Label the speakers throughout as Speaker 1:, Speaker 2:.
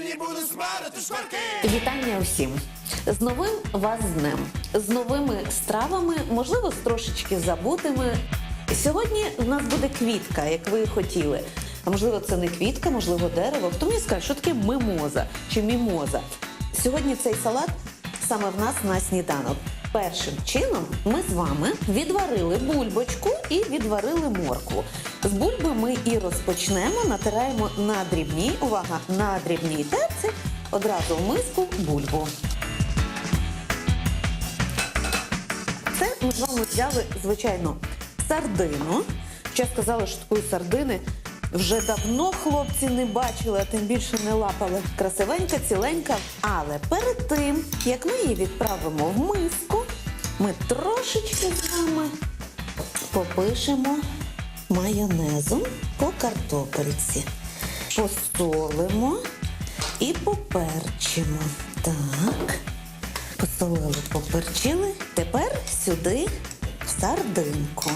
Speaker 1: пательні буду смарити шкварки.
Speaker 2: Вітання усім з новим вас днем, з новими стравами, можливо, з трошечки забутими. Сьогодні в нас буде квітка, як ви хотіли. А можливо, це не квітка, можливо, дерево. Хто мені скаже, що таке мимоза чи мімоза? Сьогодні цей салат саме в нас на сніданок. Першим чином ми з вами відварили бульбочку і відварили моркву. З бульби ми і розпочнемо, натираємо на дрібній, увага, на дрібній терці, одразу в миску бульбу. Це ми з вами взяли, звичайно, сардину. Ще сказали, що такої сардини вже давно хлопці не бачили, а тим більше не лапали. Красивенька, ціленька. Але перед тим, як ми її відправимо в миску, ми трошечки з вами попишемо майонезом по картопельці. Посолимо і поперчимо. Так. Посолили, поперчили. Тепер сюди сардинку.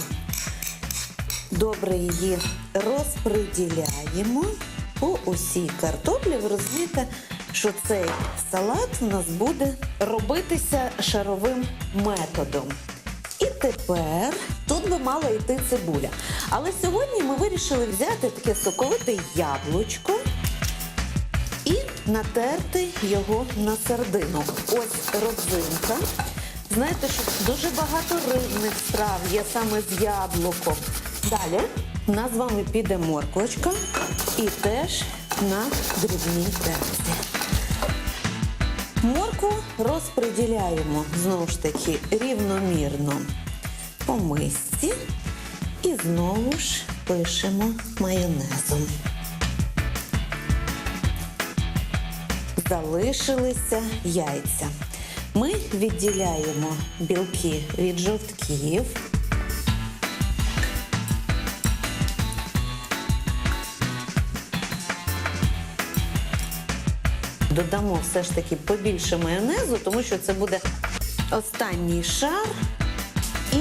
Speaker 2: Добре її розподіляємо по усій картоплі. Ви розумієте, що цей салат у нас буде робитися шаровим методом. І тепер тут би мала йти цибуля. Але сьогодні ми вирішили взяти таке соковите яблучко і натерти його на сердину. Ось родзинка. Знаєте, що дуже багато рибних страв є саме з яблуком. Далі в нас з вами піде морквочка і теж на дрібній терці. Моркву розподіляємо знову ж таки рівномірно по мисці і знову ж пишемо майонезом. залишилися яйця. Ми відділяємо білки від жовтків. Додамо все ж таки побільше майонезу, тому що це буде останній шар. І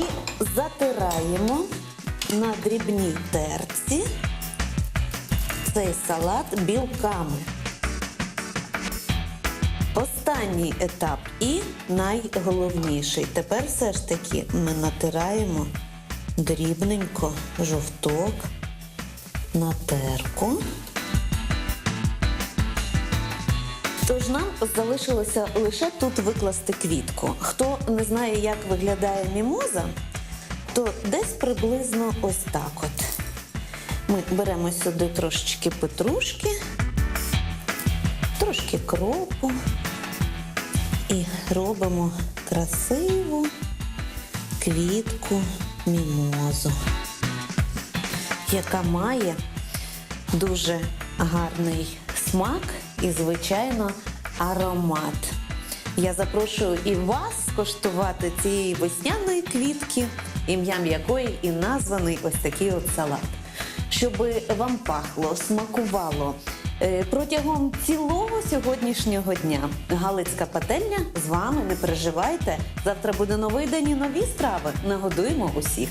Speaker 2: затираємо на дрібній терці цей салат білками. Останній етап і найголовніший. Тепер все ж таки ми натираємо дрібненько жовток на терку. Тож нам залишилося лише тут викласти квітку. Хто не знає, як виглядає мімоза, то десь приблизно ось так от. Ми беремо сюди трошечки петрушки, трошки кропу і робимо красиву квітку мімозу, яка має дуже гарний смак і, звичайно, аромат. Я запрошую і вас скуштувати цієї весняної квітки, ім'ям якої і названий ось такий от салат. Щоб вам пахло, смакувало е, протягом цілого сьогоднішнього дня. Галицька пательня з вами не переживайте. Завтра буде новий день і нові страви. Нагодуємо усіх.